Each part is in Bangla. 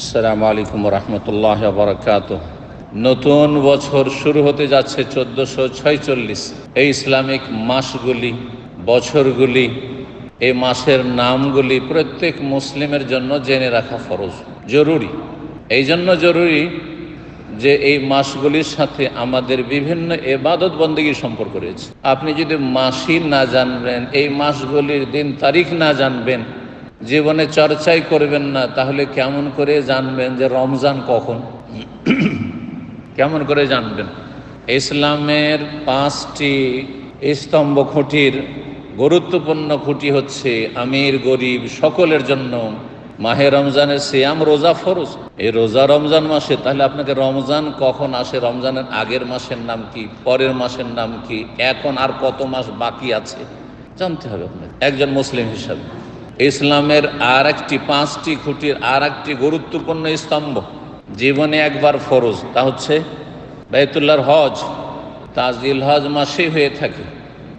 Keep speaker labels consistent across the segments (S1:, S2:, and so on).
S1: আসসালামু আলাইকুম রহমতুল্লাহ বরকাত নতুন বছর শুরু হতে যাচ্ছে চোদ্দশো ছয়চল্লিশ। এই ইসলামিক মাসগুলি, বছরগুলি এই মাসের নামগুলি প্রত্যেক মুসলিমের জন্য জেনে রাখা ফরজ, জরুরি। এই জন্য জরুরি যে এই মাসগুলির সাথে আমাদের বিভিন্ন এবাদত বন্দীগীর সম্পর্ক রয়েছে। আপনি যদি মাসই না জানবেন, এই মাসগুলির দিন তারিখ না জানবেন জীবনে চর্চাই করবেন না, তাহলে কেমন করে জানবেন যে রমজান কখন? কেমন করে জানবেন? ইসলামের পাঁচটি স্তম্ভ খুঁটির গুরুত্বপূর্ণ খুঁটি হচ্ছে আমির, গরিব সকলের জন্য মাহে রমজানের সিয়াম রোজা ফরজ। এই রোজা রমজান মাসে, তাহলে আপনাকে রমজান কখন আসে? রমজানের আগের মাসের নাম কি? পরের মাসের নাম কি? এখন আর কত মাস বাকি আছে? জানতে হবে আপনাকে। একজন মুসলিম হিসাবে। ইসলামের আর একটি পাঁচটি খুঁটির আর একটি গুরুত্বপূর্ণ স্তম্ভ। জীবনে একবার ফরজ, তা হচ্ছে বাইতুল্লাহর হজ। তা জিলহজ মাসে হয়ে থাকে।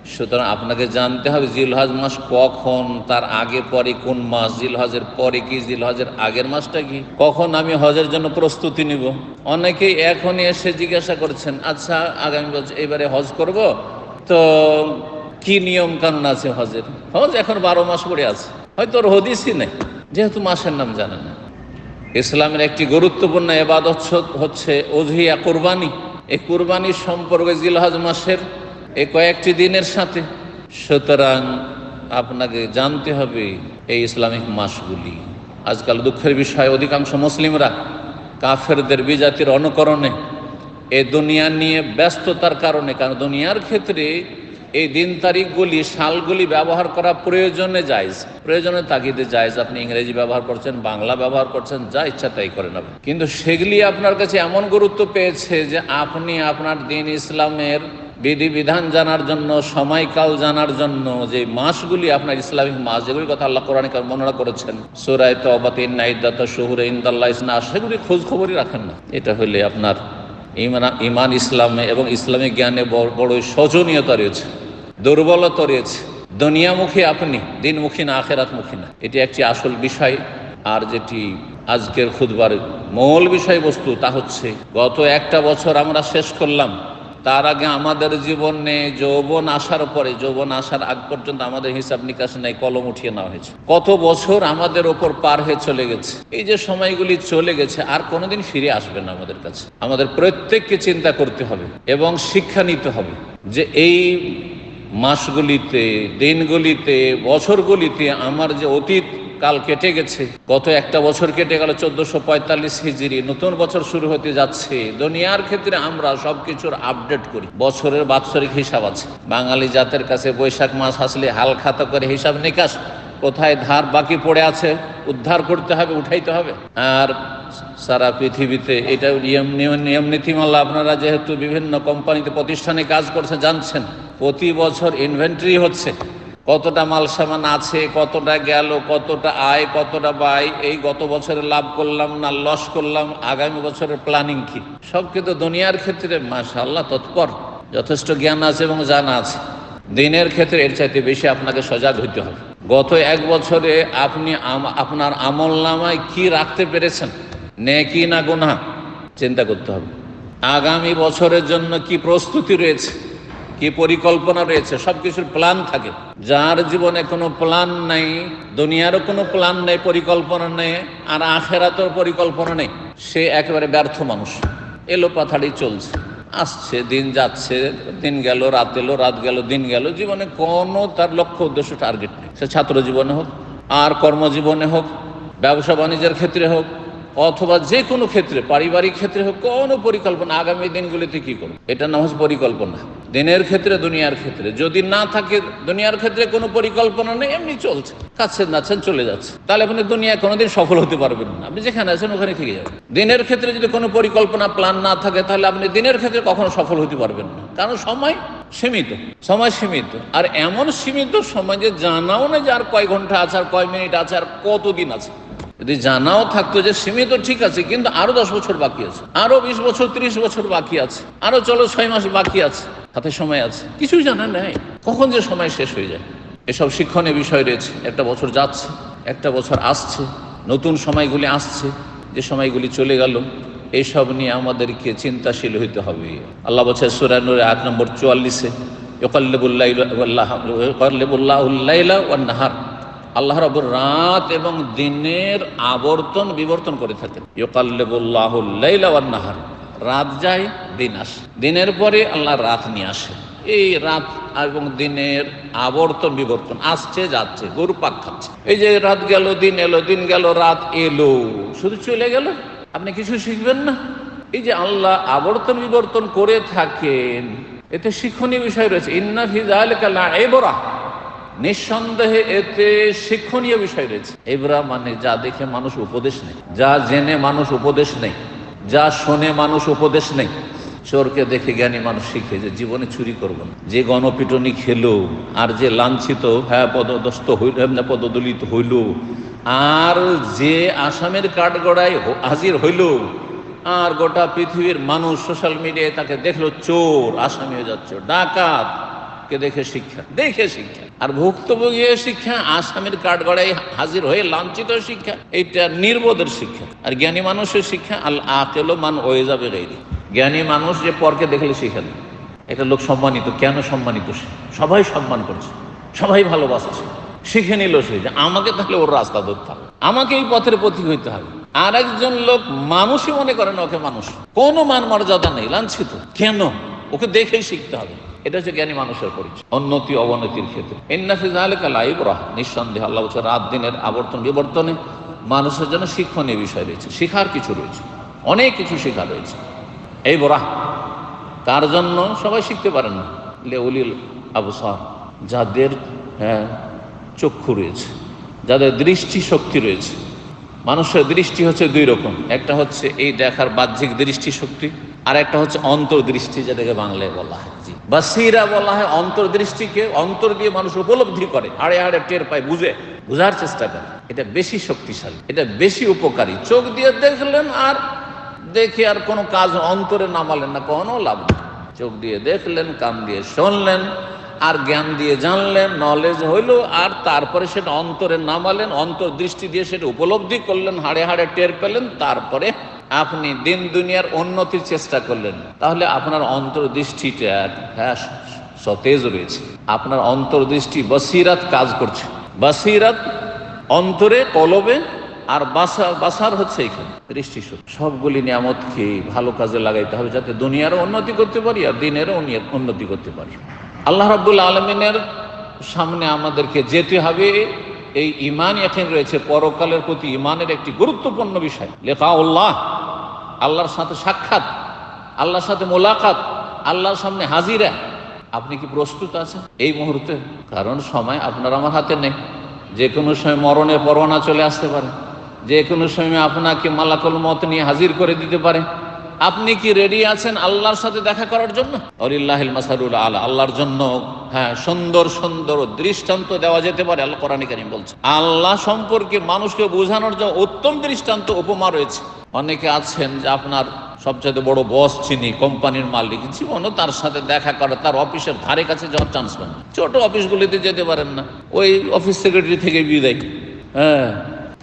S1: সুতরাং আপনাকে জানতে হবে জিলহজ মাস কখন, তার আগে পরে কোন মাস, জিলহজের পরে কি, জিলহজের আগের মাসটা কি? কখন আমি হজের জন্য প্রস্তুতি নিব? অনেকেই এখনই এসে জিজ্ঞাসা করছেন আচ্ছা আগামী বছর এবারে হজ করব? তো কি নিয়ম কানুন আছে হজের? হজ এখন বারো মাস পরে আছে। হয়তো ওর হদিসই নেই। যেহেতু মাসের নাম জানে না। ইসলামের একটি গুরুত্বপূর্ণ এবাদত হচ্ছে অধিয়া কোরবানি। এই কোরবানির সম্পর্কে জিলহাজ মাসের এই কয়েকটি দিনের সাথে। সুতরাং আপনাকে জানতে হবে এই ইসলামিক মাসগুলি। আজকাল দুঃখের বিষয়, অধিকাংশ মুসলিমরা কাফেরদের বিজাতির অনুকরণে এ দুনিয়া নিয়ে ব্যস্ততার কারণে, কারণ দুনিয়ার ক্ষেত্রে এই দিন তারিখগুলি সালগুলি ব্যবহার করা প্রয়োজনে যায়জ প্রয়োজনে তাগিদে যায়জ আপনি ইংরেজি ব্যবহার করছেন, বাংলা ব্যবহার করছেন, যা ইচ্ছা তাই করেন আপনি কিন্তু সেগুলি আপনার কাছে এমন গুরুত্ব পেয়েছে যে আপনি আপনার দিন ইসলামের বিধিবিধান জানার জন্য, সময়কাল জানার জন্য, যে মাসগুলি আপনার ইসলামিক মাস যেগুলির কথা আল্লাহ কোরআন বর্ণনা করেছেন, সুরায় তবাতিন নাইদাত শহুরে ইন্দাল্লাহ, ইসনা, সেগুলি খোঁজ খবরই রাখেন না। এটা হলে আপনার ইমান ইসলামে এবং ইসলামিক জ্ঞানে বড় শোচনীয়তা রয়েছে। দুর্বলতা রয়েছে। দুনিয়ামুখী আপনি, দিনমুখী না, আখেরাতমুখী না। এটি একটি আসল বিষয়। আর যেটি আজকের খুদবার মূল বিষয়বস্তু তা হচ্ছে, গত একটা বছর আমরা শেষ করলাম। তার আগে আমাদের জীবনে যৌবন আসার পরে, যৌবন আসার আগ পর্যন্ত আমাদের হিসাব নিকাশ নেই, কলম উঠিয়ে নেওয়া হয়েছে। কত বছর আমাদের ওপর পার হয়ে চলে গেছে। এই যে সময়গুলি চলে গেছে, আর কোনোদিন ফিরে আসবে না আমাদের কাছে। আমাদের প্রত্যেককে চিন্তা করতে হবে এবং শিক্ষা নিতে হবে যে এই মাসগুলিতে, দিনগুলিতে, বছরগুলিতে আমার যে অতীত কাল কেটে গেছে। গত একটা বছর কেটে গেল চোদ্দশো পঁয়তাল্লিশ হিজিরি। নতুন বছর শুরু হতে যাচ্ছে। দুনিয়ার ক্ষেত্রে আমরা সবকিছুর আপডেট করি। বছরের বাৎসরিক হিসাব আছে। বাঙালি জাতের কাছে বৈশাখ মাস আসলে হাল খাতা করে হিসাব নিকাশ। কোথায় ধার বাকি পড়ে আছে, উদ্ধার করতে হবে, উঠাইতে হবে। আর সারা পৃথিবীতে এটা নিয়ম নিয়ম নীতিমালা। আপনারা যেহেতু বিভিন্ন কোম্পানিতে, প্রতিষ্ঠানে কাজ করছে জানছেন। প্রতি বছর ইনভেন্টরি হচ্ছে। কতটা মাল সামান আছে, কতটা গেল, কতটা আয়, কতটা ব্যয়, এই গত বছরে লাভ করলাম না লস করলাম, আগামী বছরের প্ল্যানিং কি? সব কিন্তু দুনিয়ার ক্ষেত্রে মাশাল্লাহ তৎপর, যথেষ্ট জ্ঞান আছে এবং জানা আছে। দিনের ক্ষেত্রে এর চাইতে বেশি আপনাকে সজাগ হইতে হবে। গত এক বছরে আপনি আপনার আমল নামায় কি রাখতে পেরেছেন? নেকি না গুনা চিন্তা করতে হবে। আগামী বছরের জন্য কি প্রস্তুতি রয়েছে? কি পরিকল্পনা রয়েছে? সব কিছুর প্ল্যান থাকে। যার জীবনে কোনো প্ল্যান নেই, দুনিয়ারও কোনো প্ল্যান নেই, পরিকল্পনা নেই, আর আখেরাতের পরিকল্পনা নেই। সে একেবারে ব্যর্থ মানুষ। এলো পাথাড়ি চলছে। আসছে, দিন যাচ্ছে, দিন গেল, রাত এলো, রাত গেল, দিন গেল। জীবনে কোনো তার লক্ষ্য, উদ্দেশ্য টার্গেট নেই। সে ছাত্র জীবনে হোক, আর কর্মজীবনে হোক, ব্যবসা বাণিজ্যের ক্ষেত্রে হোক, অথবা যে কোনো ক্ষেত্রে, পারিবারিক ক্ষেত্রে হোক, কোনো পরিকল্পনা, আগামী দিনগুলিতে কি করব? এটা না হচ্ছে পরিকল্পনা। দিনের ক্ষেত্রে, দুনিয়ার ক্ষেত্রে। যদি না থাকে, দুনিয়ার ক্ষেত্রে কোনো পরিকল্পনা নেই, এমনি চলছে। কাছেন নাচ্ছেন চলে যাচ্ছে। তাহলে আপনি দুনিয়া কোনোদিন সফল হতে পারবেন না। আপনি যেখানে আছেন, ওখানে থেকে যাবেন। দিনের ক্ষেত্রে যদি কোনো পরিকল্পনা, প্ল্যান না থাকে, তাহলে আপনি দিনের ক্ষেত্রে কখনো সফল হতে পারবেন না। কারণ সময় সীমিত। সময় সীমিত। আর এমন সীমিত সময় যে জানাও না যে আর কয় ঘণ্টা আছে, আর কয় মিনিট আছে, আর কতদিন আছে। যদি জানাও থাকতো যে সীমিত ঠিক আছে, কিন্তু আরও দশ বছর বাকি আছে। আরও বিশ বছর, ত্রিশ বছর বাকি আছে। আরও চলো ছয় মাস বাকি আছে। হাতে সময় আছে। কিছুই জানা নেই। কখন যে সময় শেষ হয়ে যায়। এসব শিক্ষণীয় বিষয় রয়েছে। একটা বছর যাচ্ছে, একটা বছর আসছে, নতুন সময়গুলি আসছে, যে সময়গুলি চলে গেল এইসব নিয়ে আমাদেরকে চিন্তাশীল হইতে হবে। আল্লাহ বছর সুরানুর আট নম্বর চুয়াল্লিশে নাহার। আল্লাহ রবুর রাত এবং দিনের আবর্তন বিবর্তন করে থাকেন। ইকাল্লেবুল্লাহুল্লাইলা নাহার। রাত যায়, দিন আসে। দিনের পরে আল্লাহ রাত নিয়ে আসে। এই রাত এবং দিনের আবর্তন বিবর্তন, আসছে, যাচ্ছে গরু পাক খাচ্ছে। এই যে রাত গেল, দিন এলো, দিন গেল, রাত এলো, শুধু চলে গেল? আপনি কিছু শিখবেন না? এই যে আল্লাহ আবর্তন বিবর্তন করে থাকেন, এতে শিক্ষণীয় বিষয় রয়েছে। ইন্না ফিজালিকা এবরা নিঃসন্দেহে এতে শিক্ষণীয় বিষয় রয়েছে। এবরা মানে যা দেখে মানুষ উপদেশ নেই যা জেনে মানুষ উপদেশ নেই যা শোনে মানুষ উপদেশ নেই। চোরকে দেখে জ্ঞানী মানুষ শিখে যে জীবনে চুরি করব না। যে গণপিটনি খেলো আর যে লাঞ্ছিত হ্যাঁ পদদস্ত হইল এমনি পদদলিত হইল, আর যে আসামের কাঠগড়ায় হাজির হইল, আর গোটা পৃথিবীর মানুষ সোশ্যাল মিডিয়ায় তাকে দেখল, চোর আসামি হয়ে যাচ্ছে, ডাকাত। কে দেখে শিক্ষা দেখে শিক্ষা। আর ভুক্তভোগী শিক্ষা, আসামের কাঠগড়ায় হাজির হয়ে লাঞ্ছিত শিক্ষা, এইটা নির্বোধের শিক্ষা। আর জ্ঞানী মানুষের শিক্ষা, আল আকেলো মান হয়ে যাবে গাইরি জ্ঞানী মানুষ যে পরকে দেখলে শিখে এটা লোক সম্মানিত, কেন সম্মানিত সে? সবাই সম্মান করছে, সবাই ভালোবাসছে। শিখে নিল সে যে আমাকে তাহলে ওর রাস্তা ধরতে হবে। আমাকে এই পথের পথিক হইতে হবে। আর একজন লোক মানুষই মনে করেন ওকে মানুষ। কোনো মান মর্যাদা নেই, লাঞ্ছিত। কেন? ওকে দেখেই শিখতে হবে। এটা হচ্ছে জ্ঞানী মানুষের পরিচয় উন্নতি অবনতির ক্ষেত্রে। এন্নাফিজ আলেকা লাইব রাহ নিঃসন্দেহে আল্লাহ বলছে রাত দিনের আবর্তন বিবর্তনে মানুষের জন্য শিক্ষণীয় বিষয় রয়েছে, শিখার কিছু রয়েছে, অনেক কিছু শেখা রয়েছে। এই বরাহ কার জন্য সবাই শিখতে পারেন না। লেউলিল আবসার, যাদের হ্যাঁ চক্ষু রয়েছে, যাদের দৃষ্টি শক্তি রয়েছে। মানুষের দৃষ্টি হচ্ছে দুই রকম, একটা হচ্ছে এই দেখার বাহ্যিক দৃষ্টি শক্তি আর একটা হচ্ছে অন্তর্দৃষ্টি যেটাকে বাংলায় বলা হয়। বাসিরা বলা হয় অন্তর্দৃষ্টিকে, অন্তর দিয়ে মানুষ উপলব্ধি করে, হাড়ে হাড়ে টের পায়, বুঝে। বুঝার চেষ্টা করে। এটা বেশি শক্তিশালী, এটা বেশি উপকারী। চোখ দিয়ে দেখলেন আর দেখে আর কোনো কাজ অন্তরে নামালেন না, কোনো লাভ নেই। চোখ দিয়ে দেখলেন, কান দিয়ে শুনলেন, আর জ্ঞান দিয়ে জানলেন নলেজ হইল, আর তারপরে সেটা অন্তরে নামালেন অন্তর দৃষ্টি দিয়ে সেটা উপলব্ধি করলেন, হাড়ে হাড়ে টের পেলেন, তারপরে আপনি দিন দুনিয়ার উন্নতির চেষ্টা করলেন। তাহলে আপনার অন্তর্দৃষ্টিটা হ্যাঁ সতেজ রয়েছে। আপনার অন্তর্দৃষ্টি বসিরাত কাজ করছে। বসিরাত অন্তরে, কলবে আর বাসা, বাসার হচ্ছে এখানে। দৃষ্টি। সবগুলি নিয়ামতকে ভালো কাজে লাগাইতে হবে যাতে দুনিয়ারও উন্নতি করতে পারি আর দিনেরও উন্নি- উন্নতি করতে পারি। আল্লাহ রাব্বুল আলমিনের সামনে আমাদেরকে যেতে হবে। এই ইমান এখন রয়েছে। পরকালের প্রতি ইমানের একটি গুরুত্বপূর্ণ বিষয়। লেখা উল্লাহ আল্লাহর সাথে সাক্ষাৎ, আল্লাহর সাথে মোলাকাত, আল্লাহর সামনে হাজিরা। আপনি কি প্রস্তুত আছেন এই মুহূর্তে? কারণ সময় আপনার আমার হাতে নেই। যে কোনো সময় মরণের পরোয়ানা চলে আসতে পারে। যে কোনো সময় আপনাকে মালাকুল মত নিয়ে হাজির করে দিতে পারে। আপনি কি রেডি আছেন আল্লাহর সাথে দেখা করার জন্য? মাসারুল আলা, আল্লাহর জন্য। হ্যাঁ সুন্দর সুন্দর দৃষ্টান্ত দেওয়া যেতে পারে, আল্লাহ কোরআন বলছে। আল্লাহ সম্পর্কে মানুষকে বোঝানোর যে উত্তম দৃষ্টান্ত, উপমা রয়েছে। অনেকে আছেন যে আপনার সবচেয়ে বড় বস চিনি কোম্পানির মালিক, জীবনও তার সাথে দেখা করে, তার অফিসের ধারে কাছে যাওয়ার চান্স পান। ছোট অফিসগুলিতে যেতে পারেন না। ওই অফিস সেক্রেটারি থেকে বিদায় হ্যাঁ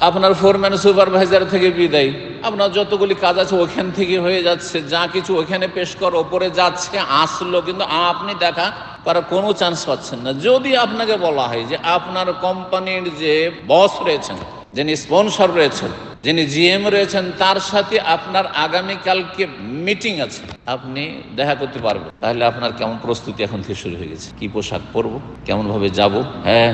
S1: আপনার ফোরম্যান সুপারভাইজার থেকে বিদায় আপনার যতগুলি কাজ আছে ওখান থেকে হয়ে যাচ্ছে। যা কিছু ওখানে পেশ কর, ওপরে যাচ্ছে, আসলো, কিন্তু আপনি দেখা করার কোনো চান্স পাচ্ছেন না। যদি আপনাকে বলা হয় যে আপনার কোম্পানির যে বস রয়েছেন, যিনি স্পন্সর রয়েছেন যিনি জিএম রয়েছেন, তার সাথে আপনার আগামীকালকে মিটিং আছে। আপনি দেখা করতে পারবেন। তাহলে আপনার কেমন প্রস্তুতি এখন থেকে শুরু হয়ে গেছে? কি পোশাক পরবো? কেমন ভাবে যাব? হ্যাঁ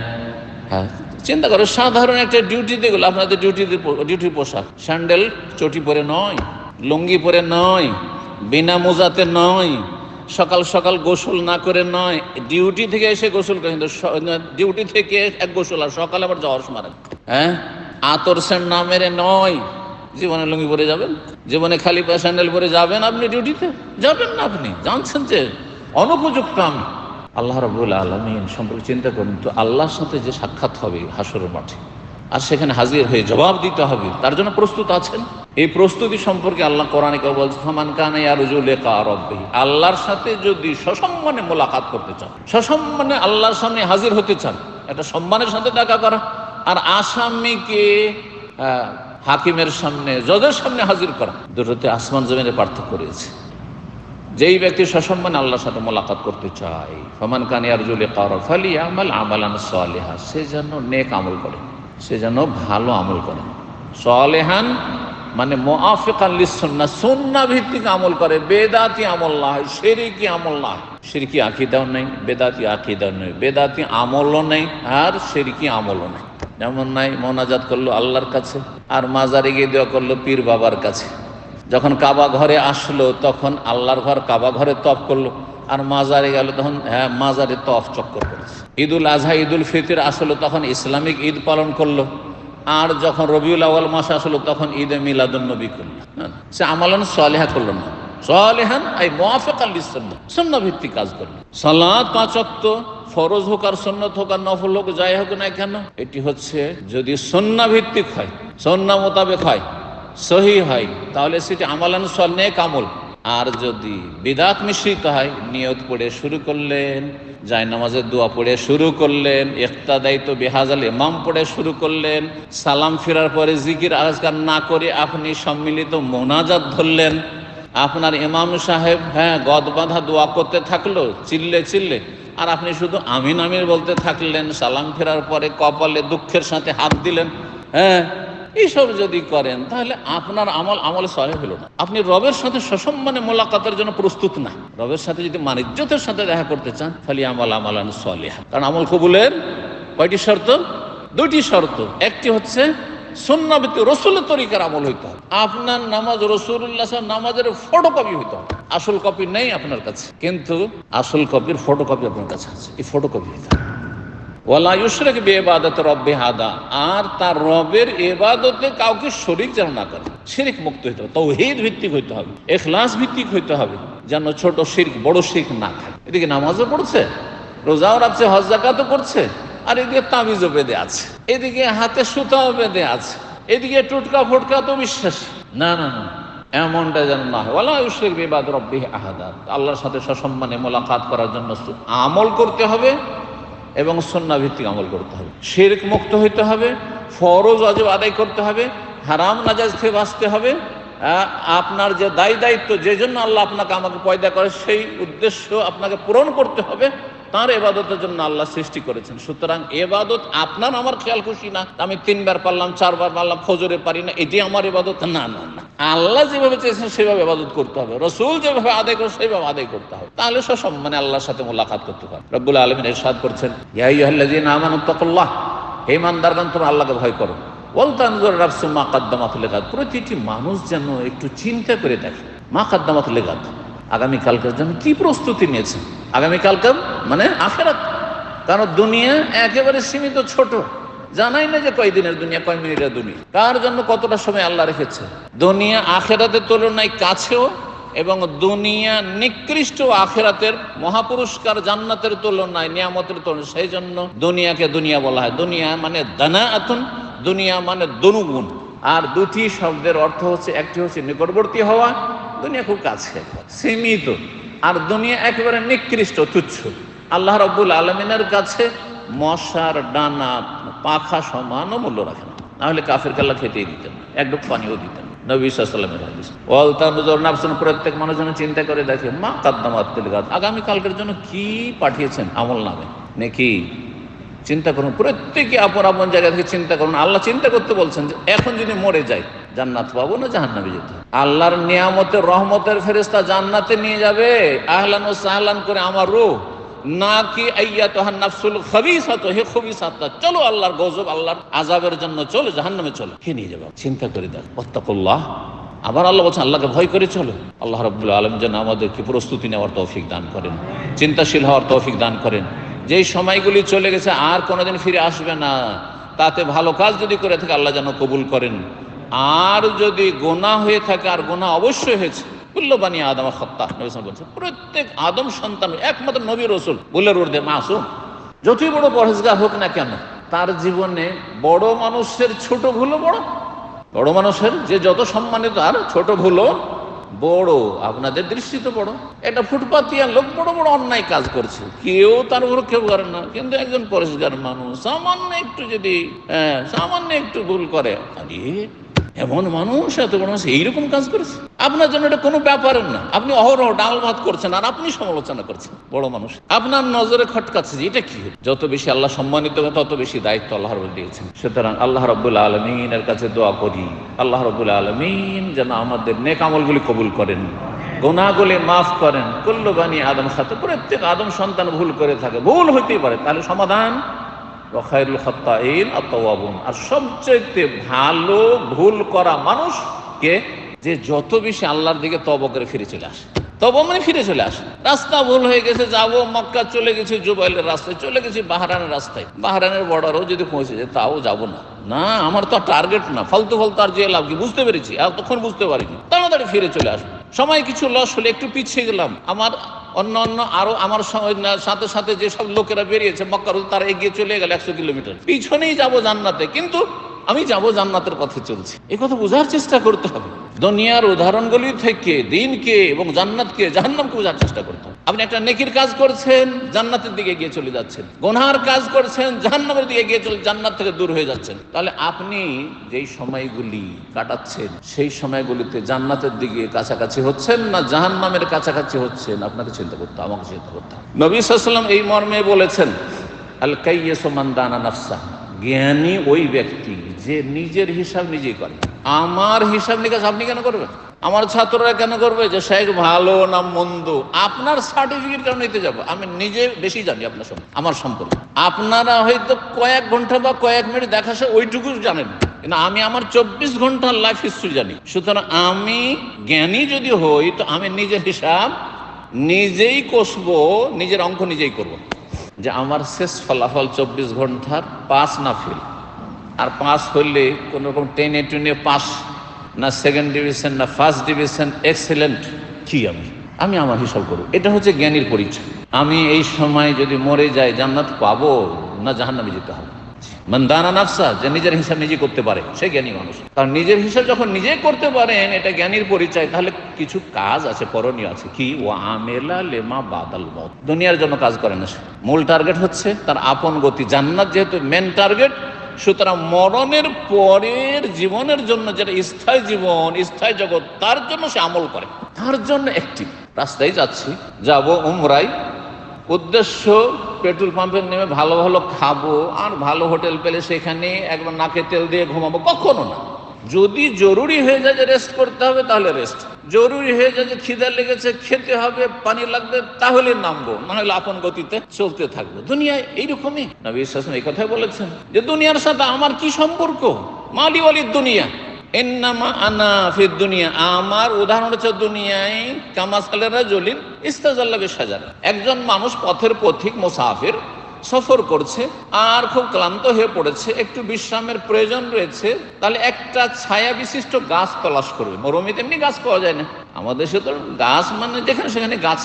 S1: হ্যাঁ। চিন্তা করো, সাধারণ একটা ডিউটিতে গেলো। আপনাদের ডিউটিতে ডিউটি পোশাক। স্যান্ডেল চটি পরে নয়, লুঙ্গি পরে নয়, বিনা মোজাতে নয়, সকাল সকাল গোসল না করে নয়। ডিউটি থেকে এসে গোসল করে ডিউটি থেকে এক গোসল আর সকালে আবার যাওয়ার সময় হ্যাঁ? আতর সেন্ট না মেরে নয়। জীবনে লুঙ্গি পরে যাবেন? জীবনে খালি পা স্যান্ডেল পরে যাবেন আপনি ডিউটিতে? যাবেন না আপনি। জানছেন যে অনুপযুক্ত আমি। আল্লাহ রবুল আলমিন সম্পর্কে চিন্তা করুন তো, আল্লাহর সাথে যে সাক্ষাৎ হবে হাসরের মাঠে, আর সেখানে হাজির হয়ে জবাব দিতে হবে, তার জন্য প্রস্তুত আছেন? এই প্রস্তুতি সম্পর্কে আল্লাহ কোরআনে কেউ বলছে সমান কানে আর রব্বি আল্লাহর সাথে যদি সসম্মানে মোলাকাত করতে চান, সসম্মানে আল্লাহর সামনে হাজির হতে চান, একটা সম্মানের সাথে দেখা করা। আর আসামিকে হাকিমের সামনে, জজের সামনে হাজির করা। দুটোতে আসমান জমিনের পার্থক্য রয়েছে। যেই ব্যক্তি সসম্মানে আল্লাহর সাথে মোলাকাত করতে চায়, ফমান কানিয়ারজুল কারও ফালি আমাল আমালান সালেহা, সে যেন নেক আমল করে, সে যেন ভালো আমল করে। সালেহান মানে মোয়াফিকান লিসন্না সন্না ভিত্তিক আমল করে, বেদাতি আমল না হয় সেরিকি আমল না সিরকি আকিদাও নেই, বেদাতি আকিদাও নেই, বেদাতি আমলও নেই, আর সেরিকি আমলও নেই। যেমন নাই মোনাজাত করল আল্লাহর কাছে আর মাজারে গিয়ে দেওয়া করল পীর বাবার কাছে। যখন কাবা ঘরে আসলো তখন আল্লাহর ঘর কাবা ঘরে তফ করল আর মাজারে গেল তখন হ্যাঁ মাজারে তফ চক্কর করেছে। ঈদুল আজহা ঈদুল ফিতর আসলো তখন ইসলামিক ঈদ পালন করল আর যখন রবিউল আওয়াল মাস আসলো তখন ঈদে মিলাদুল নবী করল। হ্যাঁ, সে আমালান সালেহা করল না। সালেহান এই মোয়াফেক আল সন্ন্য ভিত্তিক কাজ করল। সালাদ পাঁচ অক্ত ফরজ হোক আর সন্ন্যত হোক আর নফল হোক, যাই হোক না কেন, এটি হচ্ছে যদি সন্না ভিত্তিক হয়, সন্না মোতাবেক হয়, সহি হয়, তাহলে সেটি আমালান সন্নে কামল আর যদি বিদাত মিশ্রিত হয়, নিয়ত পড়ে শুরু করলেন জায় নামাজের দোয়া পড়ে শুরু করলেন ইকতাদায়িত বেহাজাল ইমাম পড়ে শুরু করলেন, সালাম ফেরার পরে জিকির আজকার না করে আপনি সম্মিলিত মোনাজাত ধরলেন, আপনার ইমাম সাহেব হ্যাঁ গদ বাঁধা দোয়া করতে থাকল, চিল্লে চিল্লে আর আপনি শুধু আমিন আমিন বলতে থাকলেন, সালাম ফেরার পরে কপালে দুঃখের সাথে হাত দিলেন। হ্যাঁ এইসব যদি করেন, তাহলে আপনার আমল আমলে সহে হলো না। আপনি রবের সাথে সসম্মানে মোলাকাতের জন্য প্রস্তুত না। রবের সাথে যদি মানিজ্যতের সাথে দেখা করতে চান, তাহলে আমল আমালান সলেহা। কারণ আমল কবুলের কয়টি শর্ত? দুটি শর্ত। একটি হচ্ছে সন্নাবিত রসুলের তরিকার আমল হইতে হবে। আপনার নামাজ রসুল্লাহ নামাজের ফটো কপি হইতে হবে। আসল কপি নেই আপনার কাছে। কিন্তু আসল কপির ফটো কপি আপনার কাছে আছে। এই ফটো কপি হইতে হবে। ওয়ালা ইউশরেক বে এবাদত রব্বে হাদা। আর তার রবের এবাদতে কাউকে শরিক যেন না করে। শিরিক মুক্ত হইতে হবে। তৌহিদ ভিত্তিক হইতে হবে। এখলাস ভিত্তিক হইতে হবে। যেন ছোট শিরক, বড় শিরক না থাকে। এদিকে নামাজও পড়ছে, রোজাও রাখছে, হজ জাকাতও করছে। আর এদিকে তাবিজও বেঁধে আছে। এদিকে হাতে সুতাও বেঁধে আছে। এদিকে টুটকা ফটকা তো বিশ্বাস। না না না। এমনটা যেন না হয়। ওয়ালা ইউশরিক বে ইবাদত রব্বে আহাদা। আল্লাহর সাথে সসম্মানে মোলাকাত করার জন্য আমল করতে হবে এবং সন্না ভিত্তিক আমল করতে হবে। শিরক মুক্ত হইতে হবে, ফরজ অজব আদায় করতে হবে, হারাম নাজাজ থেকে বাঁচতে হবে। আপনার যে দায় দায়িত্ব, যে জন্য আল্লাহ আপনাকে আমাকে পয়দা করে, সেই উদ্দেশ্য আপনাকে পূরণ করতে হবে। তার এবাদতের জন্য আল্লাহ সৃষ্টি করেছেন। সুতরাং এবাদত আপনার আমার খেয়াল খুশি না। আমি তিনবার পারলাম, চারবার পারলাম, ফজরে পারি না। এটি আমার এবাদত। না না না। আল্লাহ যেভাবে চেয়েছেন, সেভাবে এবাদত করতে হবে। রসুল যেভাবে আদায় করে সেভাবে আদায় করতে হবে। তাহলে সসম্মানে আল্লাহর সাথে মোলাকাত করতে পারে রব্বুল আলমিন এরশাদ করছেন ইয়াইয়াল্লাযীনা আমানু তাকুল্লাহ হে ইমানদারগণ তোমরা আল্লাহকে ভয় করো। ওয়ালতানজুর রাফসু মা কাদ্দামাত লেগাত প্রতিটি মানুষ যেন একটু চিন্তা করে দেখে, মা কাদ্দামাত লেগাত আগামী কালকের জন্য কি প্রস্তুতি নিয়েছে আগামী কালকে মানে আখেরাত। কারণ দুনিয়া একেবারে সীমিত, ছোট। জানাই না যে কয় দিনের দুনিয়া, কয় মিনিটের দুনিয়া। কার জন্য কতটা সময় আল্লাহ রেখেছে? দুনিয়া আখেরাতের তুলনায় কাছেও এবং দুনিয়া নিকৃষ্ট আখেরাতের মহাপুরস্কার জান্নাতের তুলনায় নিয়ামতের তুলনায়। সেই জন্য দুনিয়াকে দুনিয়া বলা হয়। দুনিয়া মানে দানা আতুন দুনিয়া মানে দনুগুণ। আর দুটি শব্দের অর্থ হচ্ছে, একটি হচ্ছে নিকটবর্তী হওয়া দুনিয়া খুব কাছে, সীমিত। আর দুনিয়া একেবারে নিকৃষ্ট, তুচ্ছ। আল্লাহ রব্বুল আলমিনের কাছে মশার ডানা পাখা সমানও মূল্য রাখে না। নাহলে কাফের কাল্লা খেতেই দিতেন না একটু পানিও দিতেন প্রত্যেক মানুষ যেন চিন্তা করে দেখে, মা আগামী কালকের জন্য কি পাঠিয়েছেন আমল নামে? নাকি? চিন্তা করুন, প্রত্যেকে আপন চিন্তা করুন। আল্লাহ চিন্তা করতে বলছেন যে, এখন যদি মরে যাই জান্নাত পাবো না জাহান্নামে যেতে আল্লাহর নিয়ামতের, রহমতের ফেরেস্তা জান্নাতে নিয়ে যাবে। আহলান ও সাহলান করে আমার রূহ। না কি আইয়া তোহার নাফসুল খবিসাত, হে খবিসাত চলো আল্লাহর গজব, আল্লাহর আজাবের জন্য চলো, জাহান্নামে চলো। কে নিয়ে যাব? চিন্তা করে দেখ। অত্তাকুল্লাহ আবার আল্লাহ বলছেন, আল্লাহকে ভয় করে চলো। আল্লাহ রব্বুল আলম যেন আমাদেরকে প্রস্তুতি নেওয়ার তৌফিক দান করেন। চিন্তাশীল হওয়ার তৌফিক দান করেন। যেই সময়গুলি চলে গেছে, আর কোনোদিন ফিরে আসবে না। তাতে ভালো কাজ যদি করে থাকে, আল্লাহ যেন কবুল করেন। আর যদি গোনা হয়ে থাকে, আর গোনা অবশ্যই হয়েছে কুল্লবানী আদম সত্তা বলছে প্রত্যেক আদম সন্তান একমাত্র নবী রসুল। বলে রোদে মাসুম, যতই বড় পরহেজগার হোক না কেন, তার জীবনে বড় মানুষের ছোট ভুলও বড়। বড় মানুষের যে যত সম্মানিত, আর ছোট ভুলও বড়। আপনাদের দৃষ্টিতে বড়। একটা ফুটপাতিয়া লোক বড় বড় অন্যায় কাজ করছে। কেউ তার উপর কেউ করে না, কিন্তু একজন পরিষ্কার মানুষ সামান্য একটু যদি হ্যাঁ সামান্য একটু ভুল করে, আরে এমন মানুষ, এত বড় মানুষ, এইরকম কাজ করেছে। আপনার জন্য এটা কোনো ব্যাপারের না। আপনি অহরহ ডাল ভাত করছেন আর আপনি সমালোচনা করছেন। বড় মানুষ। আপনার নজরে খটকাচ্ছে যে এটা কি? যত বেশি আল্লাহ সম্মানিত হবে, তত বেশি দায়িত্ব আল্লাহ রব দিয়েছেন। সুতরাং আল্লাহ রব্বুল আলমিনের কাছে দোয়া করি, আল্লাহ রব্বুল আলমিন যেন আমাদের নেক আমলগুলি কবুল করেন গোনাগুলি মাফ করেন। কুল্লবানী আদম সাথে প্রত্যেক আদম সন্তান ভুল করে থাকে। ভুল হইতেই পারে। তাহলে সমাধান আর সবচেয়ে ভালো ভুল করা মানুষ কে যে যত বেশি আল্লাহর দিকে তব করে ফিরে চলে আসে। তব মানে ফিরে চলে আসে। রাস্তা ভুল হয়ে গেছে, যাব মক্কা, চলে গেছি জুবাইলের রাস্তায়, চলে গেছি বাহারানের রাস্তায়। বাহারানের বর্ডারও যদি পৌঁছে যায়, তাও যাব না। না, আমার তো টার্গেট না। ফালতু ফালতু আর যে লাভ কি? বুঝতে পেরেছি, আর তখন বুঝতে পারিনি। তাড়াতাড়ি ফিরে চলে আসব। সময় কিছু লস হলে একটু পিছিয়ে গেলাম। আমার অন্য অন্য আরও আমার সাথে সাথে যেসব লোকেরা বেরিয়েছে, মক্কার তারা এগিয়ে চলে গেল একশো কিলোমিটার। পিছনেই যাব জান্নাতে। কিন্তু আমি যাব জান্নাতের পথে চলছি। এ কথা বোঝার চেষ্টা করতে হবে। দুনিয়ার উদাহরণগুলি থেকে দিনকে এবং জান্নাতকে জাহান্নামকে বোঝার চেষ্টা করতে হবে। আপনি একটা নেকির কাজ করছেন, জান্নাতের দিকে গিয়ে চলে যাচ্ছেন। গোনহার কাজ করছেন, জাহান্নামের দিকে গিয়ে চলে জান্নাত থেকে দূর হয়ে যাচ্ছেন। তাহলে আপনি যেই সময়গুলি কাটাচ্ছেন, সেই সময়গুলিতে জান্নাতের দিকে কাছাকাছি হচ্ছেন না জাহান্নামের কাছাকাছি হচ্ছেন? আপনাকে চিন্তা করতে আমাকে চিন্তা করতে। নবী সাল্লাম এই মর্মে বলেছেন আল কাইয়েসমান দানা নাফসা জ্ঞানী ওই ব্যক্তি যে নিজের হিসাব নিজেই করে। আমার হিসাব নিকাশ আপনি কেন করবেন? আমার ছাত্ররা কেন করবে যে, শেখ, ভালো না মন্দ? আপনার সার্টিফিকেট কেন নিতে যাব? আমি নিজে বেশি জানি আপনার সঙ্গে আমার সম্পর্কে। আপনারা হয়তো কয়েক ঘণ্টা বা কয়েক মিনিট দেখা ওইটুকু জানেন। কিন্তু আমি আমার চব্বিশ ঘণ্টার লাইফ হিস্ট্রি জানি। সুতরাং আমি জ্ঞানী যদি হই, তো আমি নিজের হিসাব নিজেই কষবো, নিজের অঙ্ক নিজেই করব। যে আমার শেষ ফলাফল চব্বিশ ঘণ্টার পাস না ফেল আর পাস হইলে কোনোরকম টেনে টুনে পাস না সেকেন্ড ডিভিশন না ফার্স্ট ডিভিশন এক্সেলেন্ট কি আমি? আমি আমার হিসাব করব। এটা হচ্ছে জ্ঞানীর পরিচয়। আমি এই সময় যদি মরে যাই জান্নাত পাবো না জাহান্নামে যেতে হবে? মন্দানা নাফসা, যে নিজের হিসাব নিজে করতে পারে, সে জ্ঞানী মানুষ। কারণ নিজের হিসাব যখন নিজে করতে পারেন, এটা জ্ঞানীর পরিচয়, তাহলে কিছু কাজ আছে, করণীয় আছে। কি? ও আমেলা লেমা বাদাল মত। দুনিয়ার জন্য কাজ করে না মূল টার্গেট হচ্ছে তার আপন গতি। জান্নাত যেহেতু মেন টার্গেট সুতরাং মরণের পরের জীবনের জন্য যেটা স্থায়ী জীবন, স্থায়ী জগৎ, তার জন্য সে আমল করে। তার জন্য একটি। রাস্তায় যাচ্ছি, যাব উমরাই উদ্দেশ্য পেট্রোল পাম্পে নেমে ভালো ভালো খাব আর ভালো হোটেল পেলে সেখানে একবার নাকে তেল দিয়ে ঘুমাবো, কখনো না। যদি জরুরি হয়ে যায় যে রেস্ট করতে হবে, তাহলে রেস্ট জরুরি হয়ে যায় যে খিদে লেগেছে, খেতে হবে, পানি লাগবে, তাহলে নামবো। না হলে আপন গতিতে চলতে থাকব। দুনিয়ায় এইরকমই। নবী এই কথাই বলেছেন যে, দুনিয়ার সাথে আমার কি সম্পর্ক? মালি ওয়ালিদ দুনিয়া। এন্নামা আনা ফির দুনিয়া। আমার উদাহরণ হচ্ছে দুনিয়ায় কামাসালেরা জলিন ইস্তাজাল্লা সাজার একজন মানুষ পথের পথিক, মোসাফির, সফর করছে, আর খুব ক্লান্ত হয়ে পড়েছে, একটু বিশ্রামের প্রয়োজন রয়েছে, তাহলে একটা ছায়া বিশিষ্ট গাছ তলাশ করবে। মরুমিতে এমনি গাছ পাওয়া যায় না। আমাদের দেশে তো গাছ মানে যেখানে সেখানে গাছ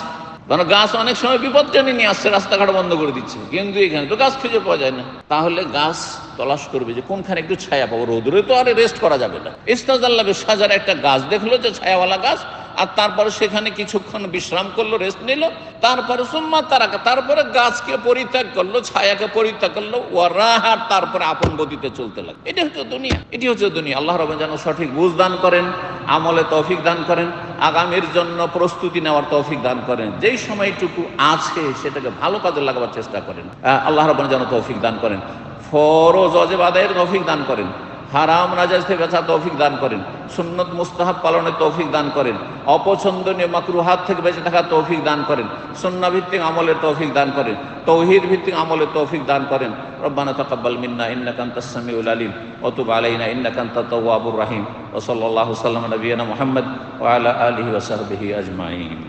S1: কারণ গাছ অনেক সময় বিপদ টেনে নিয়ে আসছে, রাস্তাঘাট বন্ধ করে দিচ্ছে। কিন্তু এখানে তো গাছ খুঁজে পাওয়া যায় না। তাহলে গাছ তলাশ করবে যে কোনখানে একটু ছায়া পাবো? রোদরে তো আর রেস্ট করা যাবে না। ইস্তাজাল্লাহ সাজার একটা গাছ দেখল যে ছায়াওয়ালা গাছ আর তারপরে সেখানে কিছুক্ষণ বিশ্রাম করল রেস্ট নিল। তারপরে সুম্মা তারাকে, তারপরে গাছকে পরিত্যাগ করল, ছায়াকে পরিত্যাগ করল। ওয়ারাহার তারপরে আপন গতিতে চলতে লাগল। এটি হচ্ছে দুনিয়া। এটি হচ্ছে দুনিয়া। আল্লাহ রবেন যেন সঠিক বুঝ দান করেন, আমলে তৌফিক দান করেন, আগামীর জন্য প্রস্তুতি নেওয়ার তৌফিক দান করেন। যেই সময়টুকু আছে, সেটাকে ভালো কাজে লাগাবার চেষ্টা করেন। আল্লাহ রবেন যেন তৌফিক দান করেন। ফরজ, অজেব আদায়ের তৌফিক দান করেন। হারাম নাজাজ থেকে বেচা তৌফিক দান করেন। সুন্নত মুস্তাহাব পালনের তৌফিক দান করেন। অপছন্দনীয় মাকরুহাত থেকে বেঁচে থাকা তৌফিক দান করেন। ভিত্তিক আমলের তৌফিক দান করেন। তৌহির ভিত্তিক আমলের তৌফিক দান করেন। রব্বানা তাকাব্বাল মিন্না ইন্নাকা আনতাস সামিউল আলিম। ওয়া তুব আলাইনা ইন্নাকা আনতাত তাওয়াবুর রাহিম। ওয়া সাল্লাল্লাহু সাল্লাম নবিয়ানা মুহাম্মদ ওয়া আলা আলিহি ওয়া সাহবিহি আজমাইন।